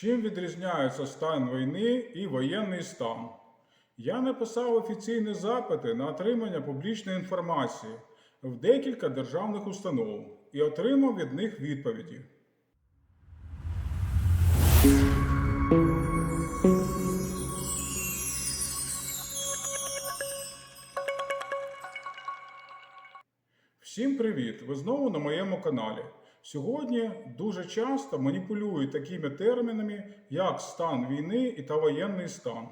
Чим відрізняються стан війни і воєнний стан? Я написав офіційні запити на отримання публічної інформації в декілька державних установ і отримав від них відповіді. Всім привіт! Ви знову на моєму каналі. Сьогодні дуже часто маніпулюють такими термінами, як стан війни і та воєнний стан.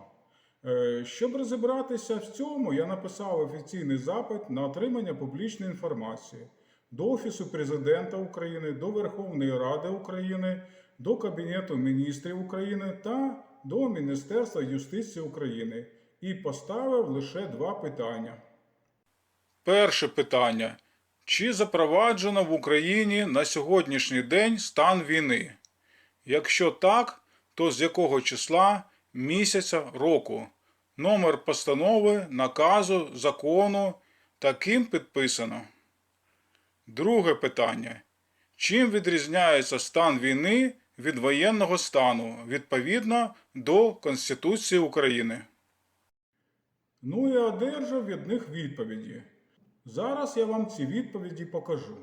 Е, Щоб розібратися в цьому, я написав офіційний запит на отримання публічної інформації до Офісу Президента України, до Верховної Ради України, до Кабінету міністрів України та до Міністерства юстиції України і поставив лише два питання. Перше питання. Чи запроваджено в Україні на сьогоднішній день стан війни? Якщо так, то з якого числа, місяця, року? Номер постанови, наказу, закону та ким підписано? Друге питання. Чим відрізняється стан війни від воєнного стану відповідно до Конституції України? Ну, я одержав від них відповіді. Зараз я вам ці відповіді покажу.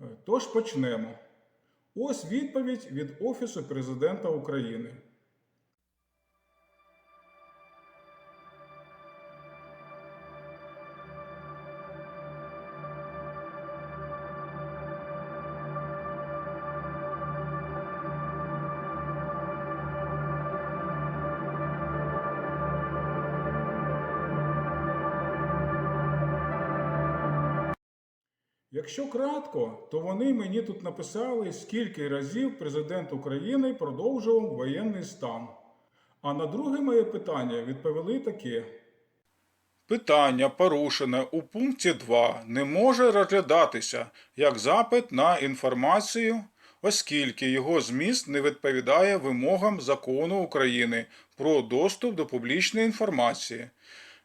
Е, Тож почнемо. Ось відповідь від Офісу Президента України. Якщо кратко, то вони мені тут написали, скільки разів президент України продовжував воєнний стан. А на друге моє питання відповіли таке. Питання, порушене у пункті 2, не може розглядатися як запит на інформацію, оскільки його зміст не відповідає вимогам закону України про доступ до публічної інформації.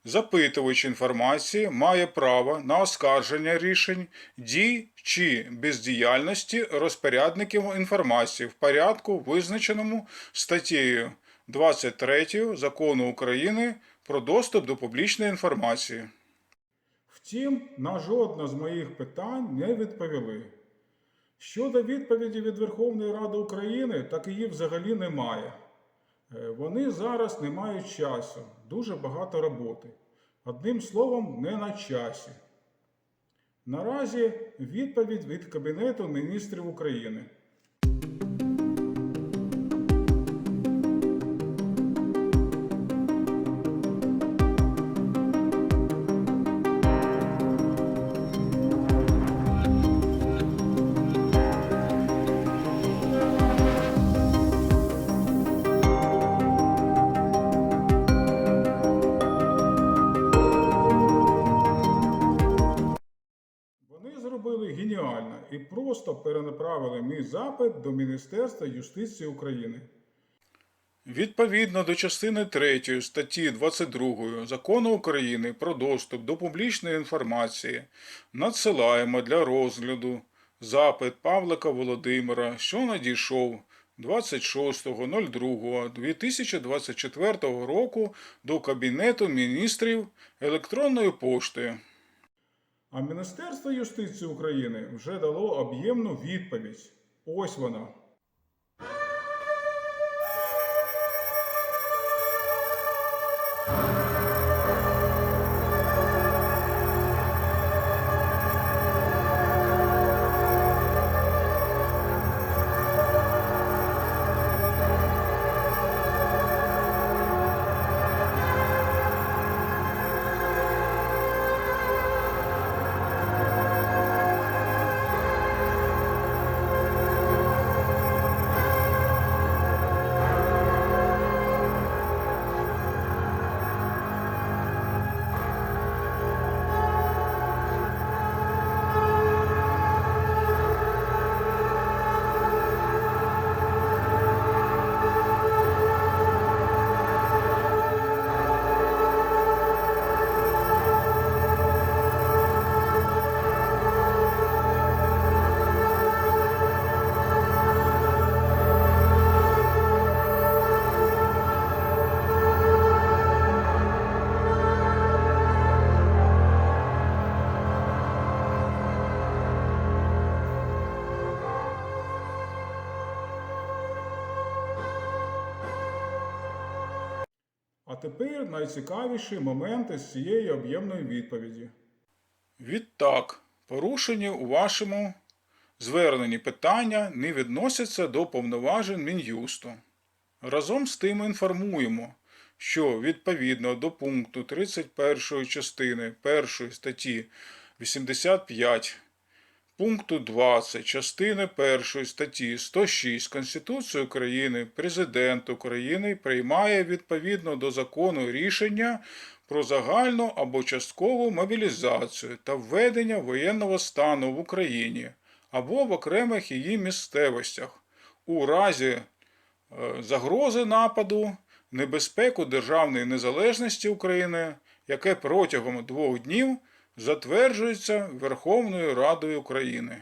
Запитувач інформації має право на оскарження рішень, дій чи бездіяльності розпорядників інформації в порядку, визначеному статтею 23 Закону України про доступ до публічної інформації. Втім, на жодне з моїх питань не відповіли. Щодо відповіді від Верховної Ради України, так її взагалі немає. Е, Вони зараз не мають часу, дуже багато роботи. Одним словом, не на часі. Наразі відповідь від Кабінету міністрів України. Геніально і просто перенаправили мій запит до Міністерства юстиції України. Відповідно до частини 3 статті 22 Закону України про доступ до публічної інформації надсилаємо для розгляду запит Павлика Володимира, що надійшов 26.02.2024 року до Кабінету міністрів електронною поштою. А Міністерство юстиції України вже дало об'ємну відповідь. Ось вона. you А тепер найцікавіші моменти з цієї об'ємної відповіді. Відтак, порушені у вашому зверненні питання не відносяться до повноважень Мін'юсту. Разом з тим інформуємо, що відповідно до пункту 31 частини 1 статті 85 пункту 20 частини 1 статті 106 Конституції України Президент України приймає відповідно до закону рішення про загальну або часткову мобілізацію та введення воєнного стану в Україні або в окремих її місцевостях у разі е, загрози нападу, небезпеку державної незалежності України, яке протягом двох днів затверджується Верховною Радою України.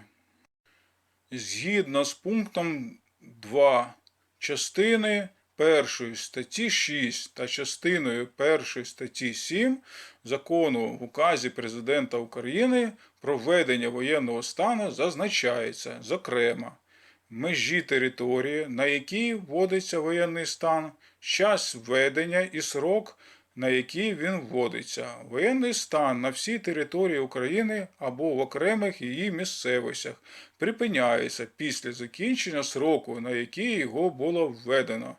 Згідно з пунктом 2 частини 1 статті 6 та частиною 1 статті 7 закону в указі Президента України про введення воєнного стану зазначається, зокрема, межі території, на якій вводиться воєнний стан, час введення і срок, на який він вводиться. Воєнний стан на всій території України або в окремих її місцевостях припиняється після закінчення сроку, на який його було введено.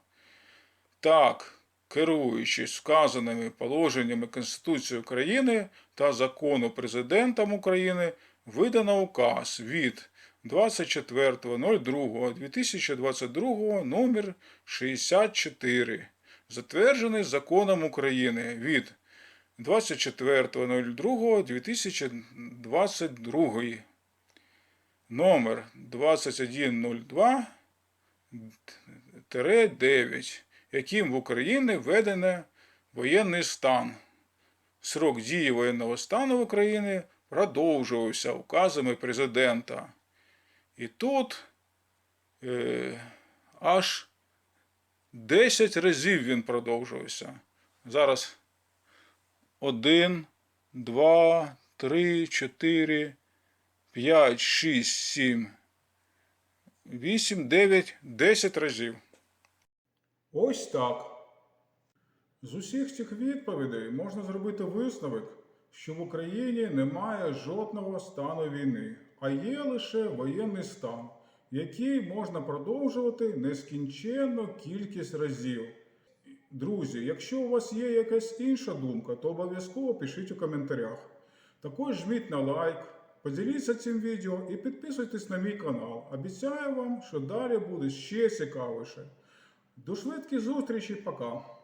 Так, керуючись вказаними положеннями Конституції України та закону Президентом України, видано указ від 24.02.2022 номер 64, затверджений законом України від 24.02.2022 номер 2102 9, яким в Україні введено воєнний стан. Срок дії воєнного стану в Україні продовжувався указами президента. І тут е, аж 10 разів він продовжувався. Зараз 1, 2, 3, 4, 5, 6, 7, 8, 9, 10 разів. Ось так. З усіх цих відповідей можна зробити висновок, що в Україні немає жодного стану війни, а є лише воєнний стан, який можна продовжувати нескінченну кількість разів. Друзі, якщо у вас є якась інша думка, то обов'язково пишіть у коментарях. Також жміть на лайк, поділіться цим відео і підписуйтесь на мій канал. Обіцяю вам, що далі буде ще цікавіше. До швидких зустрічей, пока!